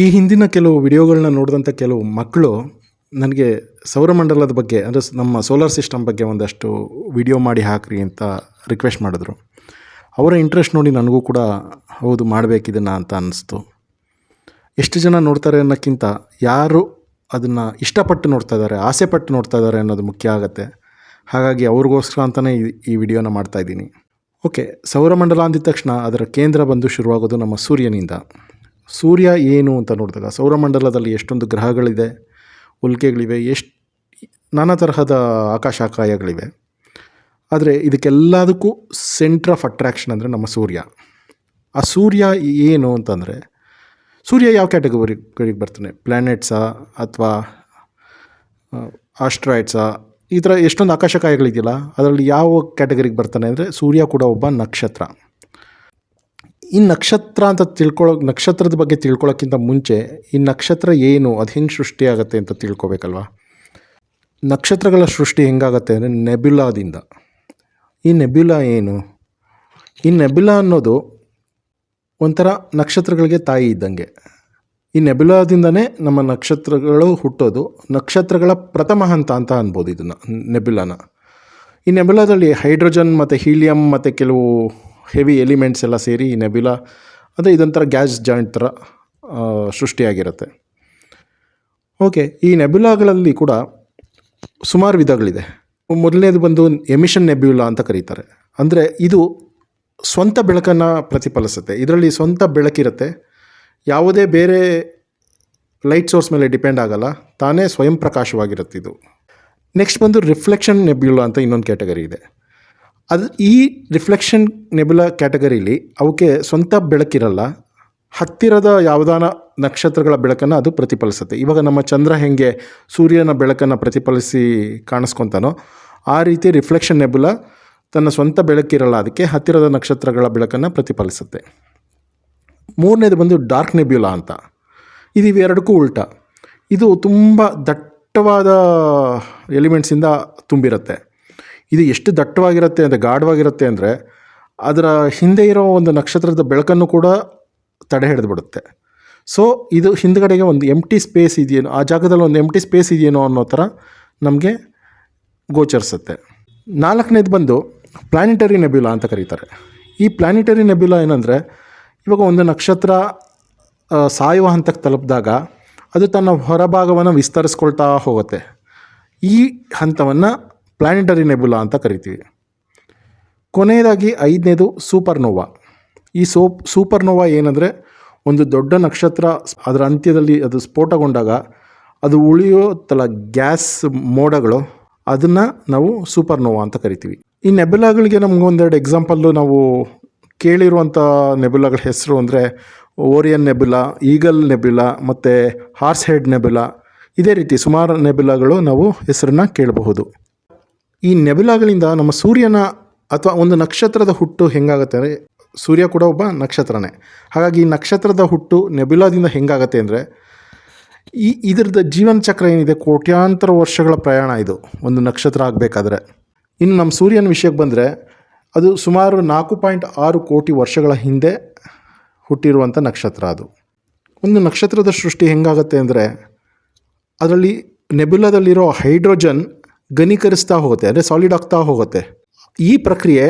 ಈ ಹಿಂದಿನ ಕೆಲವು ವಿಡಿಯೋಗಳನ್ನ ನೋಡಿದಂಥ ಕೆಲವು ಮಕ್ಕಳು ನನಗೆ ಸೌರಮಂಡಲದ ಬಗ್ಗೆ, ಅಂದರೆ ನಮ್ಮ ಸೋಲಾರ್ ಸಿಸ್ಟಮ್ ಬಗ್ಗೆ ಒಂದಷ್ಟು ವಿಡಿಯೋ ಮಾಡಿ ಹಾಕ್ರಿ ಅಂತ ರಿಕ್ವೆಸ್ಟ್ ಮಾಡಿದ್ರು. ಅವರ ಇಂಟ್ರೆಸ್ಟ್ ನೋಡಿ ನನಗೂ ಕೂಡ ಹೌದು ಮಾಡಬೇಕಿದನ್ನು ಅಂತ ಅನ್ನಿಸ್ತು ಎಷ್ಟು ಜನ ನೋಡ್ತಾರೆ ಅನ್ನೋಕ್ಕಿಂತ ಯಾರು ಅದನ್ನು ಇಷ್ಟಪಟ್ಟು ನೋಡ್ತಾ ಇದ್ದಾರೆ ಆಸೆ ಪಟ್ಟು ನೋಡ್ತಾ ಇದ್ದಾರೆ ಅನ್ನೋದು ಮುಖ್ಯ ಆಗುತ್ತೆ. ಹಾಗಾಗಿ ಅವ್ರಿಗೋಸ್ಕರ ಅಂತಲೇ ಈ ಈ ವಿಡಿಯೋನ ಮಾಡ್ತಾಯಿದ್ದೀನಿ ಓಕೆ, ಸೌರಮಂಡಲ ಅಂದಿದ ತಕ್ಷಣ ಅದರ ಕೇಂದ್ರ ಬಂದು ಶುರುವಾಗೋದು ನಮ್ಮ ಸೂರ್ಯನಿಂದ. ಸೂರ್ಯ ಏನು ಅಂತ ನೋಡಿದಾಗ, ಸೌರಮಂಡಲದಲ್ಲಿ ಎಷ್ಟೊಂದು ಗ್ರಹಗಳಿದೆ, ಉಲ್ಕೆಗಳಿವೆ, ಎಷ್ಟು ನಾನಾ ತರಹದ ಆಕಾಶಕಾಯಗಳಿವೆ. ಆದರೆ ಇದಕ್ಕೆಲ್ಲದಕ್ಕೂ ಸೆಂಟ್ರ್ ಆಫ್ ಅಟ್ರ್ಯಾಕ್ಷನ್ ಅಂದರೆ ನಮ್ಮ ಸೂರ್ಯ. ಆ ಸೂರ್ಯ ಏನು ಅಂತಂದರೆ, ಸೂರ್ಯ ಯಾವ ಕ್ಯಾಟಗರಿಗೆ ಬರ್ತಾನೆ ಪ್ಲ್ಯಾನೆಟ್ಸಾ ಅಥವಾ ಆಸ್ಟ್ರಾಯ್ಡ್ಸಾ ಈ ಥರ ಎಷ್ಟೊಂದು ಆಕಾಶಕಾಯಗಳಿದೆಯಲ್ಲ, ಅದರಲ್ಲಿ ಯಾವ ಕ್ಯಾಟಗರಿಗೆ ಬರ್ತಾನೆ ಅಂದರೆ ಸೂರ್ಯ ಕೂಡ ಒಬ್ಬ ನಕ್ಷತ್ರ. ಈ ನಕ್ಷತ್ರ ಅಂತ ತಿಳ್ಕೊಳ್ಳೋ ನಕ್ಷತ್ರದ ಬಗ್ಗೆ ತಿಳ್ಕೊಳ್ಳೋಕ್ಕಿಂತ ಮುಂಚೆ ಈ ನಕ್ಷತ್ರ ಏನು, ಅದು ಹೆಂಗೆ ಸೃಷ್ಟಿಯಾಗತ್ತೆ ಅಂತ ತಿಳ್ಕೊಬೇಕಲ್ವ? ನಕ್ಷತ್ರಗಳ ಸೃಷ್ಟಿ ಹೆಂಗಾಗತ್ತೆ ಅಂದರೆ ನೆಬ್ಯುಲಾದಿಂದ. ಈ ನೆಬ್ಯುಲಾ ಏನು? ಈ ನೆಬ್ಯುಲಾ ಅನ್ನೋದು ಒಂಥರ ನಕ್ಷತ್ರಗಳಿಗೆ ತಾಯಿ ಇದ್ದಂಗೆ. ಈ ನೆಬ್ಯುಲಾದಿಂದನೇ ನಮ್ಮ ನಕ್ಷತ್ರಗಳು ಹುಟ್ಟೋದು. ನಕ್ಷತ್ರಗಳ ಪ್ರಥಮ ಹಂತ ಅಂತ ಅನ್ಬೋದು ಇದನ್ನು, ನೆಬ್ಯುಲಾನ. ಈ ನೆಬ್ಯುಲಾದಲ್ಲಿ ಹೈಡ್ರೋಜನ್ ಮತ್ತು ಹೀಲಿಯಂ ಮತ್ತು ಕೆಲವು ಹೆವಿ ಎಲಿಮೆಂಟ್ಸ್ ಎಲ್ಲ ಸೇರಿ ಈ ನೆಬ್ಯುಲಾ ಅಂದರೆ ಇದೊಂಥರ ಗ್ಯಾಸ್ ಜಾಯಿಂಟ್ ಥರ ಸೃಷ್ಟಿಯಾಗಿರುತ್ತೆ. ಓಕೆ ಈ ನೆಬ್ಯುಲಾಗಳಲ್ಲಿ ಕೂಡ ಸುಮಾರು ವಿಧಗಳಿದೆ. ಮೊದಲನೇದು ಬಂದು ಎಮಿಷನ್ ನೆಬ್ಯುಲಾ ಅಂತ ಕರೀತಾರೆ. ಅಂದರೆ ಇದು ಸ್ವಂತ ಬೆಳಕನ್ನು ಪ್ರತಿಫಲಿಸುತ್ತೆ. ಇದರಲ್ಲಿ ಸ್ವಂತ ಬೆಳಕಿರುತ್ತೆ. ಯಾವುದೇ ಬೇರೆ ಲೈಟ್ ಸೋರ್ಸ್ ಮೇಲೆ ಡಿಪೆಂಡ್ ಆಗಲ್ಲ. ತಾನೇ ಸ್ವಯಂ ಪ್ರಕಾಶವಾಗಿರುತ್ತೆ ಇದು ನೆಕ್ಸ್ಟ್ ಬಂದು ರಿಫ್ಲೆಕ್ಷನ್ ನೆಬ್ಯುಲಾ ಅಂತ ಇನ್ನೊಂದು ಕ್ಯಾಟಗರಿ ಇದೆ. ಅದು ಈ ರಿಫ್ಲೆಕ್ಷನ್ ನೆಬ್ಯುಲಾ ಕ್ಯಾಟಗರಿಲಿ ಅವಕ್ಕೆ ಸ್ವಂತ ಬೆಳಕಿರಲ್ಲ, ಹತ್ತಿರದ ಯಾವುದಾನ ನಕ್ಷತ್ರಗಳ ಬೆಳಕನ್ನು ಅದು ಪ್ರತಿಫಲಿಸುತ್ತೆ. ಇವಾಗ ನಮ್ಮ ಚಂದ್ರ ಹೆಂಗೆ ಸೂರ್ಯನ ಬೆಳಕನ್ನು ಪ್ರತಿಫಲಿಸಿ ಕಾಣಿಸ್ಕೊತಾನೋ, ಆ ರೀತಿ ರಿಫ್ಲೆಕ್ಷನ್ ನೆಬುಲ ತನ್ನ ಸ್ವಂತ ಬೆಳಕಿರಲ್ಲ, ಅದಕ್ಕೆ ಹತ್ತಿರದ ನಕ್ಷತ್ರಗಳ ಬೆಳಕನ್ನು ಪ್ರತಿಫಲಿಸುತ್ತೆ. ಮೂರನೇದು ಬಂದು ಡಾರ್ಕ್ ನೆಬ್ಯುಲಾ ಅಂತ. ಇದು ಇವೆರಡಕ್ಕೂ ಉಲ್ಟಾ. ಇದು ತುಂಬ ದಟ್ಟವಾದ ಎಲಿಮೆಂಟ್ಸಿಂದ ತುಂಬಿರುತ್ತೆ. ಇದು ಎಷ್ಟು ದಟ್ಟವಾಗಿರುತ್ತೆ ಅಂದರೆ ಗಾಢವಾಗಿರುತ್ತೆ ಅಂದರೆ ಅದರ ಹಿಂದೆ ಇರೋ ಒಂದು ನಕ್ಷತ್ರದ ಬೆಳಕನ್ನು ಕೂಡ ತಡೆ ಹಿಡಿದ್ಬಿಡುತ್ತೆ. ಸೊ ಇದು ಹಿಂದ್ಗಡೆಗೆ ಒಂದು ಎಂಟಿ ಸ್ಪೇಸ್ ಇದೆಯೇನೋ, ಆ ಜಾಗದಲ್ಲಿ ಒಂದು ಎಂಟಿ ಸ್ಪೇಸ್ ಇದೆಯೇನೋ ಅನ್ನೋ ಥರ ನಮಗೆ ಗೋಚರಿಸುತ್ತೆ. ನಾಲ್ಕನೇದು ಬಂದು ಪ್ಲ್ಯಾನಿಟರಿ ನೆಬ್ಯುಲಾ ಅಂತ ಕರೀತಾರೆ. ಈ ಪ್ಲ್ಯಾನಿಟರಿ ನೆಬ್ಯುಲಾ ಏನಂದರೆ, ಇವಾಗ ಒಂದು ನಕ್ಷತ್ರ ಸಾಯುವ ಹಂತಕ್ಕೆ ತಲುಪಿದಾಗ ಅದು ತನ್ನ ಹೊರಭಾಗವನ್ನು ವಿಸ್ತರಿಸ್ಕೊಳ್ತಾ ಹೋಗುತ್ತೆ. ಈ ಹಂತವನ್ನು ಪ್ಲಾನಿಟರಿ ನೆಬುಲಾ ಅಂತ ಕರಿತೀವಿ. ಕೊನೆಯದಾಗಿ ಐದನೇದು ಸೂಪರ್ನೋವಾ. ಈ ಸೋಪ್, ಸೂಪರ್ನೋವಾ ಏನಂದರೆ ಒಂದು ದೊಡ್ಡ ನಕ್ಷತ್ರ ಅದರ ಅಂತ್ಯದಲ್ಲಿ ಅದು ಸ್ಫೋಟಗೊಂಡಾಗ ಅದು ಉಳಿಯೋತ್ತಲ್ಲ ಗ್ಯಾಸ್ ಮೋಡಗಳು ಅದನ್ನು ನಾವು ಸೂಪರ್ನೋವಾ ಅಂತ ಕರಿತೀವಿ. ಈ ನೆಬುಲಾಗಳಿಗೆ ನಮ್ಗೆ ಒಂದೆರಡು ಎಕ್ಸಾಂಪಲ್ಲು ನಾವು ಕೇಳಿರುವಂಥ ನೆಬುಲಾಗಳ ಹೆಸರು ಅಂದರೆ ಓರಿಯನ್ ನೆಬುಲಾ, ಈಗಲ್ ನೆಬುಲಾ, ಮತ್ತು ಹಾರ್ಸ್ ಹೆಡ್ ನೆಬುಲಾ. ಇದೇ ರೀತಿ ಸುಮಾರು ನೆಬುಲಾಗಳು ನಾವು ಹೆಸರನ್ನು ಕೇಳಬಹುದು. ಈ ನೆಬಿಲಾಗಳಿಂದ ನಮ್ಮ ಸೂರ್ಯನ ಅಥವಾ ಒಂದು ನಕ್ಷತ್ರದ ಹುಟ್ಟು ಹೆಂಗಾಗುತ್ತೆ ಅಂದರೆ ಸೂರ್ಯ ಕೂಡ ಒಬ್ಬ ನಕ್ಷತ್ರನೇ. ಹಾಗಾಗಿ ಈ ನಕ್ಷತ್ರದ ಹುಟ್ಟು ನೆಬಿಲಾದಿಂದ ಹೆಂಗಾಗತ್ತೆ ಅಂದರೆ ಈ ಇದ್ರದ ಜೀವನ ಚಕ್ರ ಏನಿದೆ, ಕೋಟ್ಯಾಂತರ ವರ್ಷಗಳ ಪ್ರಯಾಣ ಇದು. ಒಂದು ನಕ್ಷತ್ರ ಆಗಬೇಕಾದ್ರೆ. ಇನ್ನು ನಮ್ಮ ಸೂರ್ಯನ ವಿಷಯಕ್ಕೆ ಬಂದರೆ ಅದು ಸುಮಾರು ನಾಲ್ಕು ಪಾಯಿಂಟ್ ಆರು ಕೋಟಿ ವರ್ಷಗಳ ಹಿಂದೆ ಹುಟ್ಟಿರುವಂಥ ನಕ್ಷತ್ರ ಅದು. ಒಂದು ನಕ್ಷತ್ರದ ಸೃಷ್ಟಿ ಹೆಂಗಾಗತ್ತೆ ಅಂದರೆ ಅದರಲ್ಲಿ ನೆಬುಲಾದಲ್ಲಿರೋ ಹೈಡ್ರೋಜನ್ ಘನೀಕರಿಸ್ತಾ ಹೋಗುತ್ತೆ, ಅಂದರೆ ಸಾಲಿಡ್ ಆಗ್ತಾ ಹೋಗುತ್ತೆ. ಈ ಪ್ರಕ್ರಿಯೆ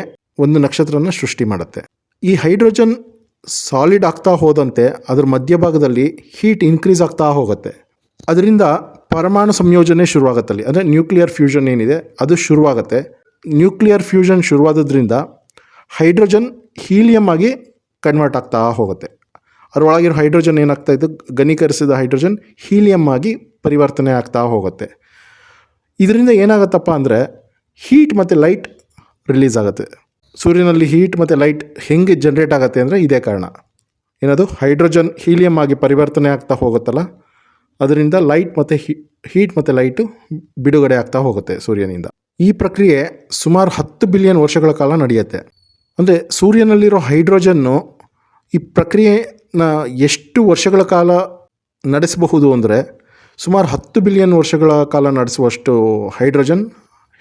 ಒಂದು ನಕ್ಷತ್ರನ ಸೃಷ್ಟಿ ಮಾಡುತ್ತೆ. ಈ ಹೈಡ್ರೋಜನ್ ಸಾಲಿಡ್ ಆಗ್ತಾ ಹೋದಂತೆ ಅದರ ಮಧ್ಯಭಾಗದಲ್ಲಿ ಹೀಟ್ ಇನ್ಕ್ರೀಸ್ ಆಗ್ತಾ ಹೋಗುತ್ತೆ. ಅದರಿಂದ ಪರಮಾಣು ಸಂಯೋಜನೆ ಶುರುವಾಗತ್ತಲ್ಲಿ, ಅಂದರೆ ನ್ಯೂಕ್ಲಿಯರ್ ಫ್ಯೂಷನ್ ಏನಿದೆ, ಅದು ಶುರುವಾಗುತ್ತೆ. ನ್ಯೂಕ್ಲಿಯರ್ ಫ್ಯೂಷನ್ ಶುರುವಾದದ್ರಿಂದ ಹೈಡ್ರೋಜನ್ ಹೀಲಿಯಂ ಆಗಿ ಕನ್ವರ್ಟ್ ಆಗ್ತಾ ಹೋಗುತ್ತೆ. ಅದರೊಳಗಿರೋ ಹೈಡ್ರೋಜನ್ ಏನಾಗ್ತಾ ಇದ್ದು ಘನೀಕರಿಸಿದ ಹೈಡ್ರೋಜನ್ ಹೀಲಿಯಂ ಆಗಿ ಪರಿವರ್ತನೆ ಆಗ್ತಾ ಹೋಗುತ್ತೆ. ಇದರಿಂದ ಏನಾಗುತ್ತಪ್ಪ ಅಂದರೆ ಹೀಟ್ ಮತ್ತು ಲೈಟ್ ರಿಲೀಸ್ ಆಗುತ್ತೆ. ಸೂರ್ಯನಲ್ಲಿ ಹೀಟ್ ಮತ್ತು ಲೈಟ್ ಹೆಂಗೆ ಜನ್ರೇಟ್ ಆಗುತ್ತೆ ಅಂದರೆ ಇದೇ ಕಾರಣ. ಏನದು? ಹೈಡ್ರೋಜನ್ ಹೀಲಿಯಂ ಆಗಿ ಪರಿವರ್ತನೆ ಆಗ್ತಾ ಹೋಗುತ್ತಲ್ಲ? ಅದರಿಂದ ಲೈಟ್ ಮತ್ತು ಹೀಟ್ ಮತ್ತು ಲೈಟು ಬಿಡುಗಡೆ ಆಗ್ತಾ ಹೋಗುತ್ತೆ ಸೂರ್ಯನಿಂದ. ಈ ಪ್ರಕ್ರಿಯೆ ಸುಮಾರು ಹತ್ತು ಬಿಲಿಯನ್ ವರ್ಷಗಳ ಕಾಲ ನಡೆಯುತ್ತೆ. ಅಂದರೆ ಸೂರ್ಯನಲ್ಲಿರೋ ಹೈಡ್ರೋಜನ್ನು ಈ ಪ್ರಕ್ರಿಯೆನ ಎಷ್ಟು ವರ್ಷಗಳ ಕಾಲ ನಡೆಸಬಹುದು ಅಂದರೆ ಸುಮಾರು ಹತ್ತು ಬಿಲಿಯನ್ ವರ್ಷಗಳ ಕಾಲ ನಡೆಸುವಷ್ಟು ಹೈಡ್ರೋಜನ್,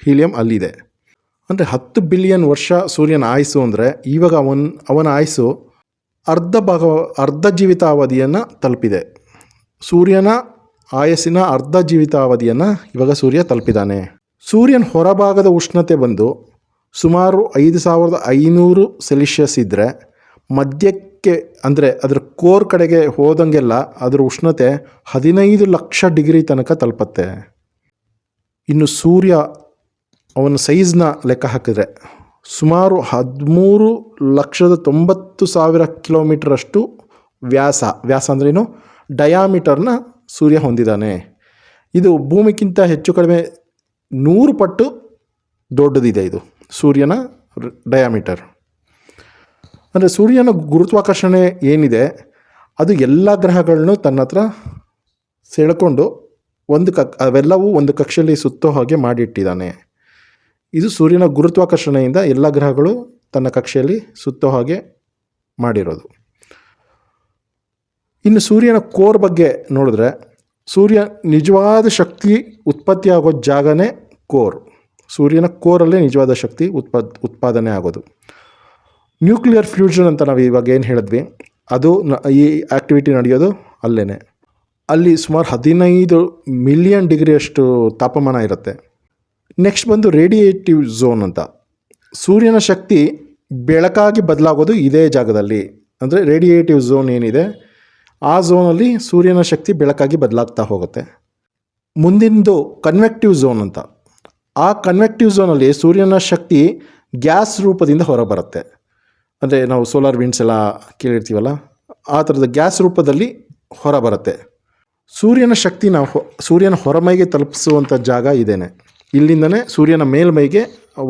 ಹೀಲಿಯಂ ಅಲ್ಲಿದೆ. ಅಂದರೆ ಹತ್ತು ಬಿಲಿಯನ್ ವರ್ಷ ಸೂರ್ಯನ ಆಯಸ್ಸು ಅಂದರೆ ಇವಾಗ ಅವನ್, ಅವನ ಆಯಸ್ಸು ಅರ್ಧ ಭಾಗ, ಅರ್ಧ ಜೀವಿತಾವಧಿಯನ್ನು ತಲುಪಿದೆ. ಸೂರ್ಯನ ಆಯಸ್ಸಿನ ಅರ್ಧ ಜೀವಿತಾವಧಿಯನ್ನು ಇವಾಗ ಸೂರ್ಯ ತಲುಪಿದ್ದಾನೆ ಸೂರ್ಯನ ಹೊರಭಾಗದ ಉಷ್ಣತೆ ಬಂದು ಸುಮಾರು ಐದು ಸಾವಿರದ ಐನೂರು ಸೆಲ್ಸಿಯಸ್ ಇದ್ದರೆ ಮಧ್ಯಕ್ಕೆ ಅಂದರೆ ಅದರ ಕೋರ್ ಕಡೆಗೆ ಹೋದಂಗೆಲ್ಲ ಅದರ ಉಷ್ಣತೆ ಹದಿನೈದು ಲಕ್ಷ ಡಿಗ್ರಿ ತನಕ ತಲುಪತ್ತೆ. ಇನ್ನು ಸೂರ್ಯ ಅವನ ಸೈಜ್ನ ಲೆಕ್ಕ ಹಾಕಿದ್ರೆ ಸುಮಾರು ಹದಿಮೂರು ಲಕ್ಷದ ತೊಂಬತ್ತು ಸಾವಿರ ಕಿಲೋಮೀಟ್ರಷ್ಟು ವ್ಯಾಸ ವ್ಯಾಸ ಅಂದ್ರೇನು ಡಯಾಮೀಟರ್ನ ಸೂರ್ಯ ಹೊಂದಿದ್ದಾನೆ. ಇದು ಭೂಮಿಗಿಂತ ಹೆಚ್ಚು ಕಡಿಮೆ ನೂರು ಪಟ್ಟು ದೊಡ್ಡದಿದೆ ಇದು, ಸೂರ್ಯನ ಡಯಾಮೀಟರ್ ಅಂದರೆ ಸೂರ್ಯನ ಗುರುತ್ವಾಕರ್ಷಣೆ ಏನಿದೆ, ಅದು ಎಲ್ಲ ಗ್ರಹಗಳನ್ನು ತನ್ನ ಹತ್ರ ಸೆಳ್ಕೊಂಡು ಒಂದು ಕಕ್, ಅವೆಲ್ಲವೂ ಒಂದು ಕಕ್ಷೆಯಲ್ಲಿ ಸುತ್ತೋ ಹಾಗೆ ಮಾಡಿಟ್ಟಿದ್ದಾನೆ. ಇದು ಸೂರ್ಯನ ಗುರುತ್ವಾಕರ್ಷಣೆಯಿಂದ ಎಲ್ಲ ಗ್ರಹಗಳು ತನ್ನ ಕಕ್ಷೆಯಲ್ಲಿ ಸುತ್ತೋ ಹಾಗೆ ಮಾಡಿರೋದು. ಇನ್ನು ಸೂರ್ಯನ ಕೋರ್ ಬಗ್ಗೆ ನೋಡಿದ್ರೆ, ಸೂರ್ಯ ನಿಜವಾದ ಶಕ್ತಿ ಉತ್ಪತ್ತಿಯಾಗೋ ಜಾಗನೇ ಕೋರ್. ಸೂರ್ಯನ ಕೋರಲ್ಲೇ ನಿಜವಾದ ಶಕ್ತಿ ಉತ್ಪಾದ ಉತ್ಪಾದನೆ ಆಗೋದು. ನ್ಯೂಕ್ಲಿಯರ್ ಫ್ಯೂಷನ್ ಅಂತ ನಾವು ಇವಾಗ ಏನು ಹೇಳಿದ್ವಿ, ಅದು ಈ ಆ್ಯಕ್ಟಿವಿಟಿ ನಡೆಯೋದು ಅಲ್ಲೇ ಅಲ್ಲಿ ಸುಮಾರು ಹದಿನೈದು ಮಿಲಿಯನ್ ಡಿಗ್ರಿಯಷ್ಟು ತಾಪಮಾನ ಇರುತ್ತೆ. ನೆಕ್ಸ್ಟ್ ಬಂದು ರೇಡಿಯೇಟಿವ್ ಝೋನ್ ಅಂತ. ಸೂರ್ಯನ ಶಕ್ತಿ ಬೆಳಕಾಗಿ ಬದಲಾಗೋದು ಇದೇ ಜಾಗದಲ್ಲಿ. ಅಂದರೆ ರೇಡಿಯೇಟಿವ್ ಝೋನ್ ಏನಿದೆ, ಆ ಝೋನಲ್ಲಿ ಸೂರ್ಯನ ಶಕ್ತಿ ಬೆಳಕಾಗಿ ಬದಲಾಗ್ತಾ ಹೋಗುತ್ತೆ. ಮುಂದಿನದು ಕನ್ವೆಕ್ಟಿವ್ ಝೋನ್ ಅಂತ. ಆ ಕನ್ವೆಕ್ಟಿವ್ ಝೋನಲ್ಲಿ ಸೂರ್ಯನ ಶಕ್ತಿ ಗ್ಯಾಸ್ ರೂಪದಿಂದ ಹೊರಬರುತ್ತೆ. ಅಂದರೆ ನಾವು ಸೋಲಾರ್ ವಿಂಡ್ಸ್ ಎಲ್ಲ ಕೇಳಿರ್ತೀವಲ್ಲ, ಆ ಥರದ ಗ್ಯಾಸ್ ರೂಪದಲ್ಲಿ ಹೊರಬರುತ್ತೆ ಸೂರ್ಯನ ಶಕ್ತಿ ನಾವು ಸೂರ್ಯನ ಹೊರಮೈಗೆ ತಲುಪಿಸುವಂಥ ಜಾಗ ಇದೇನೆ. ಇಲ್ಲಿಂದನೇ ಸೂರ್ಯನ ಮೇಲ್ಮೈಗೆ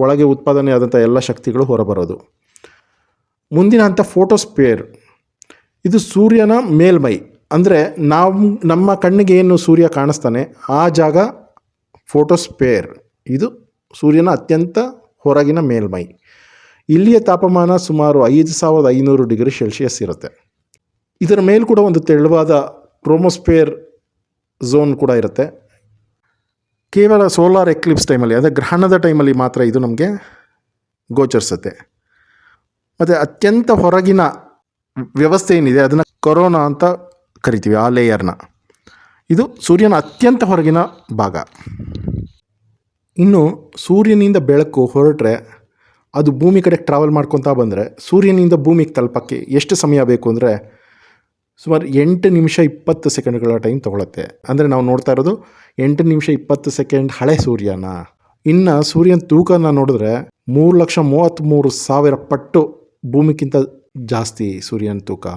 ಒಳಗೆ ಉತ್ಪಾದನೆ ಆದಂಥ ಎಲ್ಲ ಶಕ್ತಿಗಳು ಹೊರಬರೋದು ಮುಂದಿನ ಹಂತ ಫೋಟೋಸ್ಪಿಯರ್ ಇದು ಸೂರ್ಯನ ಮೇಲ್ಮೈ. ಅಂದರೆ ನಾವು, ನಮ್ಮ ಕಣ್ಣಿಗೆ ಏನು ಸೂರ್ಯ ಕಾಣಿಸ್ತಾನೆ, ಆ ಜಾಗ ಫೋಟೋಸ್ಪೇರ್ ಇದು ಸೂರ್ಯನ ಅತ್ಯಂತ ಹೊರಗಿನ ಮೇಲ್ಮೈ. ಇಲ್ಲಿಯ ತಾಪಮಾನ ಸುಮಾರು ಐದು ಸಾವಿರದ ಐನೂರು ಡಿಗ್ರಿ ಸೆಲ್ಸಿಯಸ್ ಇರುತ್ತೆ. ಇದರ ಮೇಲೆ ಕೂಡ ಒಂದು ತೆಳುವಾದ ಕ್ರೋಮೋಸ್ಪೇರ್ ಝೋನ್ ಕೂಡ ಇರುತ್ತೆ. ಕೇವಲ ಸೋಲಾರ್ ಎಕ್ಲಿಪ್ಸ್ ಟೈಮಲ್ಲಿ, ಅಂದರೆ ಗ್ರಹಣದ ಟೈಮಲ್ಲಿ ಮಾತ್ರ ಇದು ನಮಗೆ ಗೋಚರಿಸುತ್ತೆ. ಮತ್ತು ಅತ್ಯಂತ ಹೊರಗಿನ ವ್ಯವಸ್ಥೆ ಏನಿದೆ, ಅದನ್ನು ಕೊರೋನಾ ಅಂತ ಕರಿತೀವಿ, ಆ ಲೇಯರ್ನ. ಇದು ಸೂರ್ಯನ ಅತ್ಯಂತ ಹೊರಗಿನ ಭಾಗ. ಇನ್ನು ಸೂರ್ಯನಿಂದ ಬೆಳಕು ಹೊರಟ್ರೆ ಅದು ಭೂಮಿ ಕಡೆ ಟ್ರಾವೆಲ್ ಮಾಡ್ಕೊತಾ ಬಂದರೆ ಸೂರ್ಯನಿಂದ ಭೂಮಿಗೆ ತಲುಪಕ್ಕೆ ಎಷ್ಟು ಸಮಯ ಬೇಕು ಅಂದರೆ ಸುಮಾರು ಎಂಟು ನಿಮಿಷ ಇಪ್ಪತ್ತು ಸೆಕೆಂಡ್ಗಳ ಟೈಮ್ ತೊಗೊಳುತ್ತೆ. ಅಂದರೆ ನಾವು ನೋಡ್ತಾ ಇರೋದು ಎಂಟು ನಿಮಿಷ ಇಪ್ಪತ್ತು ಸೆಕೆಂಡ್ ಹಳೆ ಸೂರ್ಯನ. ಇನ್ನು ಸೂರ್ಯನ ತೂಕನ ನೋಡಿದ್ರೆ ಮೂರು ಲಕ್ಷ ಮೂವತ್ತ್ಮೂರು ಸಾವಿರ ಪಟ್ಟು ಭೂಮಿಗಿಂತ ಜಾಸ್ತಿ ಸೂರ್ಯನ ತೂಕ.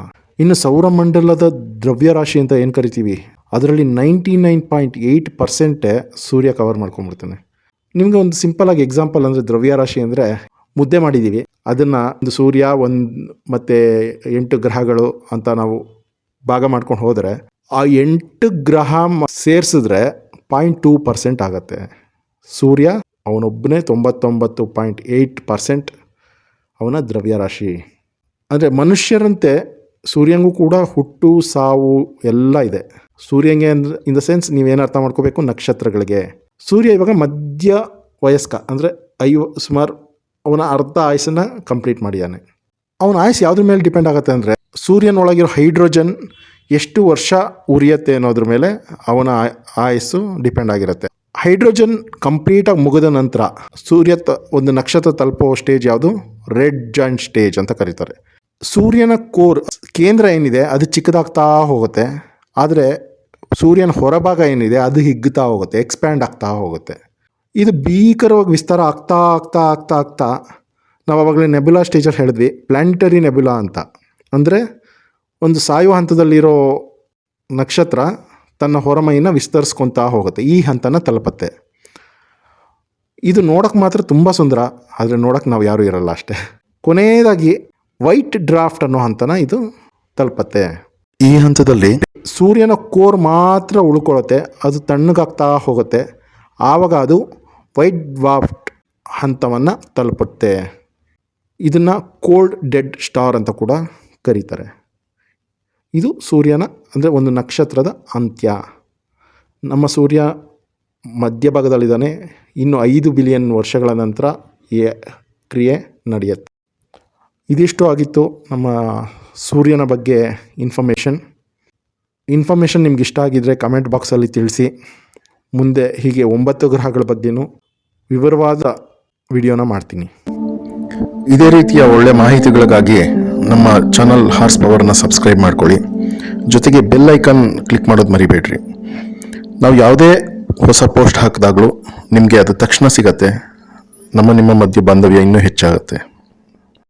ಇನ್ನು ಸೌರಮಂಡಲದ ದ್ರವ್ಯರಾಶಿ ಅಂತ ಏನು ಕರಿತೀವಿ? ಅದರಲ್ಲಿ ನೈಂಟಿ ನೈನ್ ಪಾಯಿಂಟ್ ಏಯ್ಟ್ ಪರ್ಸೆಂಟೇ ಸೂರ್ಯ ಕವರ್ ಮಾಡ್ಕೊಂಡ್ಬಿಡ್ತಾನೆ. ನಿಮಗೆ ಒಂದು ಸಿಂಪಲ್ ಆಗಿ ಎಕ್ಸಾಂಪಲ್ ಅಂದರೆ ದ್ರವ್ಯರಾಶಿ ಅಂದರೆ ಮುದ್ದೆ ಮಾಡಿದ್ದೀವಿ. ಅದನ್ನು ಒಂದು ಸೂರ್ಯ, ಒಂದು ಮತ್ತು ಎಂಟು ಗ್ರಹಗಳು ಅಂತ ನಾವು ಭಾಗ ಮಾಡ್ಕೊಂಡು ಹೋದರೆ, ಆ ಎಂಟು ಗ್ರಹ ಸೇರಿಸಿದ್ರೆ ಪಾಯಿಂಟ್ ಟೂ ಪರ್ಸೆಂಟ್ ಆಗುತ್ತೆ. ಸೂರ್ಯ ಅವನೊಬ್ಬನೇ ತೊಂಬತ್ತೊಂಬತ್ತು ಪಾಯಿಂಟ್ ಏಯ್ಟ್ ಪರ್ಸೆಂಟ್ ಅವನ ದ್ರವ್ಯರಾಶಿ. ಅಂದರೆ ಮನುಷ್ಯರಂತೆ ಸೂರ್ಯಂಗೂ ಕೂಡ ಹುಟ್ಟು, ಸಾವು ಎಲ್ಲ ಇದೆ. ಸೂರ್ಯಂಗೆ ಅಂದರೆ ಇನ್ ದ ಸೆನ್ಸ್ ನೀವೇನು ಅರ್ಥ ಮಾಡ್ಕೋಬೇಕು? ನಕ್ಷತ್ರಗಳಿಗೆ. ಸೂರ್ಯ ಇವಾಗ ಮಧ್ಯ ವಯಸ್ಕ, ಅಂದರೆ ಐವ, ಸುಮಾರು ಅವನ ಅರ್ಧ ಆಯಸ್ಸನ್ನು ಕಂಪ್ಲೀಟ್ ಮಾಡಿದ್ದಾನೆ. ಅವನ ಆಯಸ್ ಯಾವುದ್ರ ಮೇಲೆ ಡಿಪೆಂಡ್ ಆಗುತ್ತೆ ಅಂದರೆ ಸೂರ್ಯನೊಳಗಿರೋ ಹೈಡ್ರೋಜನ್ ಎಷ್ಟು ವರ್ಷ ಉರಿಯುತ್ತೆ ಅನ್ನೋದ್ರ ಮೇಲೆ ಅವನ ಆಯ್- ಆಯಸ್ಸು ಡಿಪೆಂಡ್ ಆಗಿರುತ್ತೆ. ಹೈಡ್ರೋಜನ್ ಕಂಪ್ಲೀಟಾಗಿ ಮುಗಿದ ನಂತರ ಸೂರ್ಯ ತ, ಒಂದು ನಕ್ಷತ್ರ ತಲುಪೋ ಸ್ಟೇಜ್ ಯಾವುದು? ರೆಡ್ ಜಾಯಿಂಟ್ ಸ್ಟೇಜ್ ಅಂತ ಕರೀತಾರೆ. ಸೂರ್ಯನ ಕೋರ್ ಕೇಂದ್ರ ಏನಿದೆ ಅದು ಚಿಕ್ಕದಾಗ್ತಾ ಹೋಗುತ್ತೆ. ಆದರೆ ಸೂರ್ಯನ ಹೊರಭಾಗ ಏನಿದೆ ಅದು ಹಿಗ್ಗುತ್ತಾ ಹೋಗುತ್ತೆ ಎಕ್ಸ್ಪ್ಯಾಂಡ್ ಆಗ್ತಾ ಹೋಗುತ್ತೆ. ಇದು ಭೀಕರವಾಗಿ ವಿಸ್ತಾರ ಆಗ್ತಾ ಆಗ್ತಾ ಆಗ್ತಾ ಆಗ್ತಾ ನಾವು ಆವಾಗಲೇ ನೆಬುಲಾ ಸ್ಟೇಜಲ್ಲಿ ಹೇಳಿದ್ವಿ ಪ್ಲ್ಯಾಂಟರಿ ನೆಬುಲಾ ಅಂತ. ಅಂದರೆ ಒಂದು ಸಾಯುವ ಹಂತದಲ್ಲಿರೋ ನಕ್ಷತ್ರ ತನ್ನ ಹೊರಮೈನ ವಿಸ್ತರಿಸ್ಕೊತಾ ಹೋಗುತ್ತೆ, ಈ ಹಂತನ ತಲುಪತ್ತೆ. ಇದು ನೋಡೋಕ್ಕೆ ಮಾತ್ರ ತುಂಬ ಸುಂದರ, ಆದರೆ ನೋಡೋಕ್ಕೆ ನಾವು ಯಾರೂ ಇರಲ್ಲ ಅಷ್ಟೇ. ಕೊನೆಯದಾಗಿ ವೈಟ್ ಡ್ರಾಫ್ಟ್ ಅನ್ನೋ ಹಂತನ ಇದು ತಲುಪತ್ತೆ. ಈ ಹಂತದಲ್ಲಿ ಸೂರ್ಯನ ಕೋರ್ ಮಾತ್ರ ಉಳ್ಕೊಳ್ಳುತ್ತೆ, ಅದು ತಣ್ಣಗಾಗ್ತಾ ಹೋಗುತ್ತೆ. ಆವಾಗ ಅದು ವೈಟ್ ವಾಫ್ಟ್ ಹಂತವನ್ನು ತಲುಪುತ್ತೆ. ಇದನ್ನು ಕೋಲ್ಡ್ ಡೆಡ್ ಸ್ಟಾರ್ ಅಂತ ಕೂಡ ಕರೀತಾರೆ. ಇದು ಸೂರ್ಯನ, ಅಂದರೆ ಒಂದು ನಕ್ಷತ್ರದ ಅಂತ್ಯ. ನಮ್ಮ ಸೂರ್ಯ ಮಧ್ಯಭಾಗದಲ್ಲಿದ್ದಾನೆ. ಇನ್ನು ಐದು ಬಿಲಿಯನ್ ವರ್ಷಗಳ ನಂತರ ಈ ಕ್ರಿಯೆ ನಡೆಯುತ್ತೆ. ಇದಿಷ್ಟು ಆಗಿತ್ತು ನಮ್ಮ ಸೂರ್ಯನ ಬಗ್ಗೆ ಇನ್ಫಾರ್ಮೇಷನ್. ಇನ್ಫಾರ್ಮೇಷನ್ ನಿಮ್ಗೆ ಇಷ್ಟ ಆಗಿದ್ದರೆ ಕಮೆಂಟ್ ಬಾಕ್ಸಲ್ಲಿ ತಿಳಿಸಿ. ಮುಂದೆ ಹೀಗೆ ಒಂಬತ್ತು ಗ್ರಹಗಳ ಬಗ್ಗೆನೂ ವಿವರವಾದ ವಿಡಿಯೋನ ಮಾಡ್ತೀನಿ. ಇದೇ ರೀತಿಯ ಒಳ್ಳೆ ಮಾಹಿತಿಗಳಿಗಾಗಿ ನಮ್ಮ ಚಾನಲ್ ಹಾರ್ಸ್ ಪವರ್ನ ಸಬ್ಸ್ಕ್ರೈಬ್ ಮಾಡ್ಕೊಳ್ಳಿ. ಜೊತೆಗೆ ಬೆಲ್ ಐಕಾನ್ ಕ್ಲಿಕ್ ಮಾಡೋದು ಮರಿಬೇಡ್ರಿ. ನಾವು ಯಾವುದೇ ಹೊಸ ಪೋಸ್ಟ್ ಹಾಕಿದಾಗಲೂ ನಿಮಗೆ ಅದು ತಕ್ಷಣ ಸಿಗತ್ತೆ. ನಮ್ಮ ನಿಮ್ಮ ಮಧ್ಯೆ ಬಾಂಧವ್ಯ ಇನ್ನೂ ಹೆಚ್ಚಾಗುತ್ತೆ.